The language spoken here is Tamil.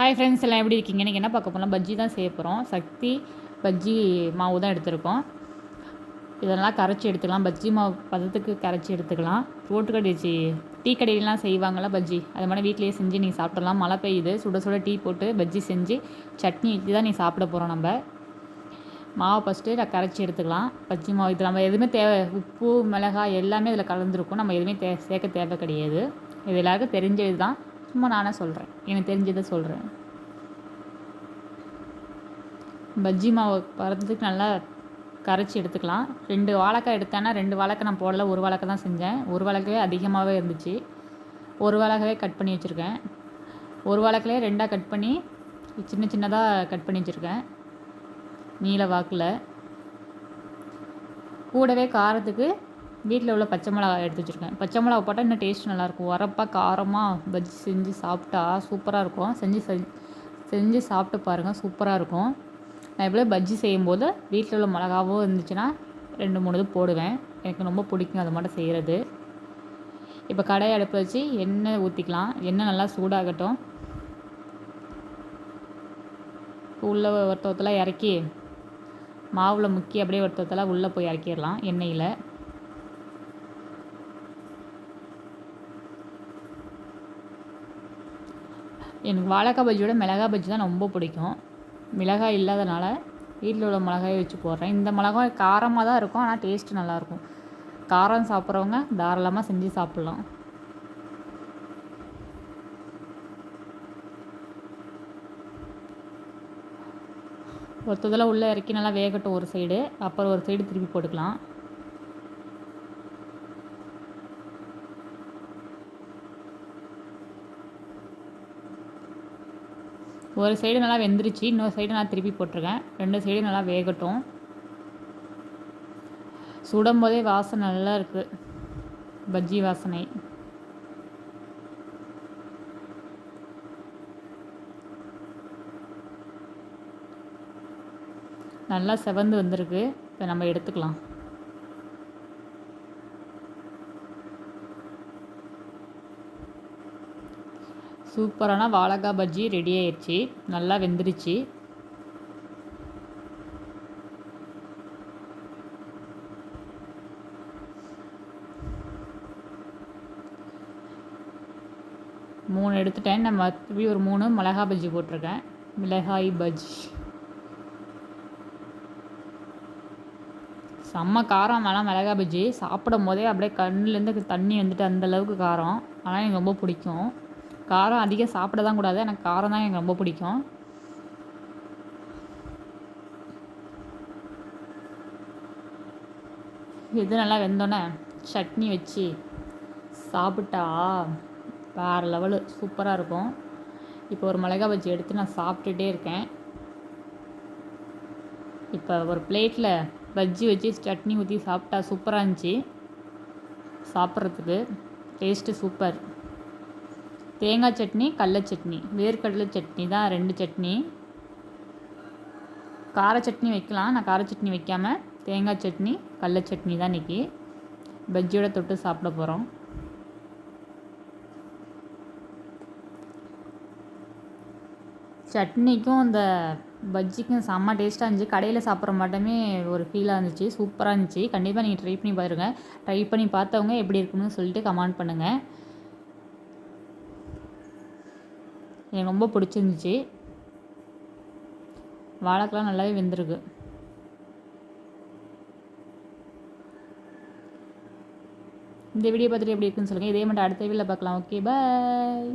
ஹாய் ஃப்ரெண்ட்ஸ் எல்லாம் எப்படி இருக்கீங்க? இன்றைக்கி என்ன பார்க்க போகிறோம் பஜ்ஜி தான் செய்ய போகிறோம் சக்தி பஜ்ஜி மாவு தான் எடுத்திருக்கோம் இதெல்லாம் கரைச்சி எடுத்துக்கலாம். பஜ்ஜி மாவு பதத்துக்கு கரைச்சி எடுத்துக்கலாம். ரோட்டு கடை டீ கடையிலலாம் செய்வாங்களா பஜ்ஜி அது மாதிரி வீட்லேயே செஞ்சு நீங்கள் சாப்பிடலாம். மழை பெய்யுது சுட சுட டீ போட்டு பஜ்ஜி செஞ்சு சட்னி வச்சு தான் நீ சாப்பிட போகிறோம் நம்ம. மாவை ஃபஸ்ட்டு நான் கரைச்சி எடுத்துக்கலாம். பஜ்ஜி மாவு இது நம்ம எதுவுமே தேவை உப்பு மிளகாய் எல்லாமே இதில் கலந்துருக்கும். நம்ம எதுவுமே தே சேர்க்க தேவை கிடையாது. இது எல்லாருக்கும் தெரிஞ்சது தான் சும்மா நானே சொல்கிறேன் எனக்கு தெரிஞ்சதை சொல்கிறேன் பஜ்ஜி மாவு பறத்துக்கு நல்லா கரைச்சி எடுத்துக்கலாம். ரெண்டு வாழைக்காய் எடுத்தேன்னா ரெண்டு வாழைக்காய் நான் போடல ஒரு வாழைக்காய் தான் செஞ்சேன். ஒரு வாழைக்காவே அதிகமாகவே இருந்துச்சு. ஒரு வாழைக்காவே கட் பண்ணி வச்சுருக்கேன். ஒரு வாழைக்காயே ரெண்டாக கட் பண்ணி சின்ன சின்னதாக கட் பண்ணி வச்சுருக்கேன். நீல வாக்கில். கூடவே காரத்துக்கு வீட்டில் உள்ள பச்சை மிளகா எடுத்து வச்சுருக்கேன். பச்சை மிளகா போட்டால் இன்னும் டேஸ்ட் நல்லாயிருக்கும். வரப்பாக காரமாக பஜ்ஜி செஞ்சு சாப்பிட்டா சூப்பராக இருக்கும். செஞ்சு செஞ்சு சாப்பிட்டு பாருங்கள் சூப்பராக இருக்கும். நான் எப்படியே பஜ்ஜி செய்யும்போது வீட்டில் உள்ள மிளகாவும் இருந்துச்சுன்னா ரெண்டு மூணு இது போடுவேன். எனக்கு ரொம்ப பிடிக்கும் அது மட்டும் செய்கிறது இப்போ கடையை அடுப்பு வச்சு எண்ணெய் ஊற்றிக்கலாம் எண்ணெய் நல்லா சூடாகட்டும். உள்ள ஒருத்தவத்தெல்லாம் இறக்கி மாவில் முக்கி அப்படியே ஒருத்தவத்தெல்லாம் உள்ளே போய் இறக்கிடலாம் எண்ணெயில். எனக்கு வாழைக்காய் பஜ்ஜியோட மிளகாய் பஜ்ஜி தான் ரொம்ப பிடிக்கும். மிளகாய் இல்லாதனால வீட்டில் உள்ள மிளகாயை வச்சு போடுறேன். இந்த மிளகாய் காரமாக தான் இருக்கும் ஆனால் டேஸ்ட்டு நல்லாயிருக்கும். காரம் சாப்பிட்றவங்க தாராளமாக செஞ்சு சாப்பிட்லாம். ஒருத்ததெல்லாம் உள்ளே இறக்கி நல்லா வேகட்டும் ஒரு சைடு அப்புறம் ஒரு சைடு திருப்பி போட்டுக்கலாம். ஒரு சைடு நல்லா வெந்துருச்சு இன்னொரு சைடு நான் திருப்பி போட்டிருக்கேன். ரெண்டு சைடு நல்லா வேகட்டும். சுடும் போதே வாசனை நல்லா இருக்குது பஜ்ஜி வாசனை. நல்லா செவந்து வந்திருக்கு. இப்போ நம்ம எடுத்துக்கலாம். சூப்பரான வாழைக்காய் பஜ்ஜி ரெடி ஆயிடுச்சு நல்லா வெந்துருச்சு. மூணு எடுத்துட்டேன். நம்ம திருப்பி ஒரு மூணு மிளகாய் பஜ்ஜி போட்டிருக்கேன். மிளகாய் பஜ்ஜி. செம்ம காரம் வேணாம் மிளகாய் பஜ்ஜி. சாப்பிடும் போதே அப்படியே கண்ணுலேருந்து தண்ணி வந்துட்டு அந்தளவுக்கு காரம். ஆனால் எனக்கு ரொம்ப பிடிக்கும். காரம் அதிகம் சாப்பிட தான் கூடாது. எனக்கு காரம் தான் எனக்கு ரொம்ப பிடிக்கும். இது நல்லா வெந்தோடனே சட்னி வச்சு சாப்பிட்டா வேறு லெவலு சூப்பராக இருக்கும். இப்போ ஒரு மிளகா பஜ்ஜி எடுத்து நான் சாப்பிட்டுட்டே இருக்கேன். இப்போ ஒரு பிளேட்டில் பஜ்ஜி வச்சு சட்னி ஊற்றி சாப்பிட்டா சூப்பராக இருந்துச்சு. சாப்பிட்றதுக்கு டேஸ்ட்டு சூப்பர். தேங்காய் சட்னி கடல சட்னி. வேர்க்கடலை சட்னி தான் ரெண்டு சட்னி. கார சட்னி வைக்கலாம். நான் கார சட்னி வைக்காமல் தேங்காய் சட்னி கடல சட்னி தான் இன்றைக்கி பஜ்ஜியோட தொட்டு சாப்பிட போகிறோம் சட்னிக்கும் அந்த பஜ்ஜிக்கும் செம்ம டேஸ்ட்டாக இருந்துச்சு. கடையில் சாப்பிட்ற மட்டுமே ஒரு ஃபீலாக இருந்துச்சு. சூப்பராக இருந்துச்சு. கண்டிப்பாக நீங்கள் ட்ரை பண்ணி பாருங்கள் ட்ரை பண்ணி பார்த்தவங்க எப்படி இருக்குன்னு சொல்லிட்டு கமெண்ட் பண்ணுங்கள் எனக்கு ரொம்ப பிடிச்சிருந்துச்சி. வாழைக்கெலாம் நல்லாவே வெந்திருக்கு. இந்த வீடியோ பார்த்துட்டு எப்படி இருக்குன்னு சொல்லுங்கள் இதே மட்டும் அடுத்த வீடியோவில் பார்க்கலாம். Okay bye